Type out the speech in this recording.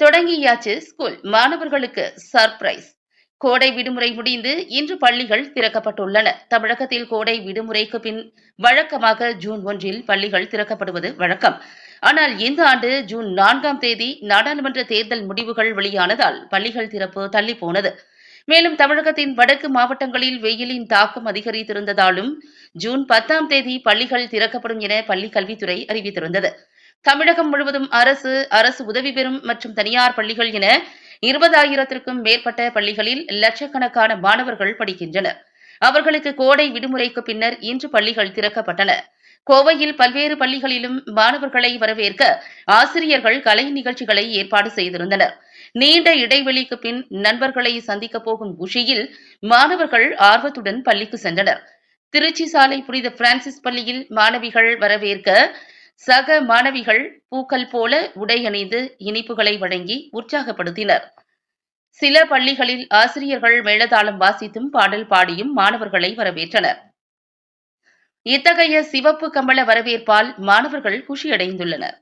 தொடங்கியாச்சு ஸ்கூல் மாணவர்களுக்கு சர்ப்ரைஸ் கோடை விடுமுறை முடிந்து இன்று பள்ளிகள் திறக்கப்பட்டுள்ளன. தமிழகத்தில் கோடை விடுமுறைக்கு பின் வழக்கமாக ஜூன் ஒன்றில் பள்ளிகள் திறக்கப்படுவது வழக்கம். ஆனால் இந்த ஆண்டு ஜூன் நான்காம் தேதி நாடாளுமன்ற தேர்தல் முடிவுகள் வெளியானதால் பள்ளிகள் திறப்பு தள்ளி போனது. மேலும் தமிழகத்தின் வடக்கு மாவட்டங்களில் வெயிலின் தாக்கம் அதிகரித்திருந்ததாலும் ஜூன் பத்தாம் தேதி பள்ளிகள் திறக்கப்படும் என பள்ளிக் கல்வித்துறை அறிவித்திருந்தது. தமிழகம் முழுவதும் அரசு அரசு உதவி பெறும் மற்றும் தனியார் பள்ளிகள் என இருபதாயிரத்திற்கும் மேற்பட்ட பள்ளிகளில் லட்சக்கணக்கான மாணவர்கள் படிக்கின்றனர். அவர்களுக்கு கோடை விடுமுறைக்கு பின்னர் இன்று பள்ளிகள் திறக்கப்பட்டன. கோவையில் பல்வேறு பள்ளிகளிலும் மாணவர்களை வரவேற்க ஆசிரியர்கள் கலை நிகழ்ச்சிகளை ஏற்பாடு செய்திருந்தனர். நீண்ட இடைவெளிக்கு பின் நண்பர்களை சந்திக்கப் போகும் குஷியில் மாணவர்கள் ஆர்வத்துடன் பள்ளிக்கு சென்றனர். திருச்சி சாலை புனித பிரான்சிஸ் பள்ளியில் மாணவிகள் வரவேற்க சக மாணவிகள் பூக்கள் போல உடை அணிந்து இனிப்புகளை வழங்கி உற்சாகப்படுத்தினர். சில பள்ளிகளில் ஆசிரியர்கள் மேளதாளம் வாசித்தும் பாடல் பாடியும் மாணவர்களை வரவேற்றனர். இத்தகைய சிவப்பு கம்பள வரவேற்பால் மாணவர்கள் குஷியடைந்துள்ளனர்.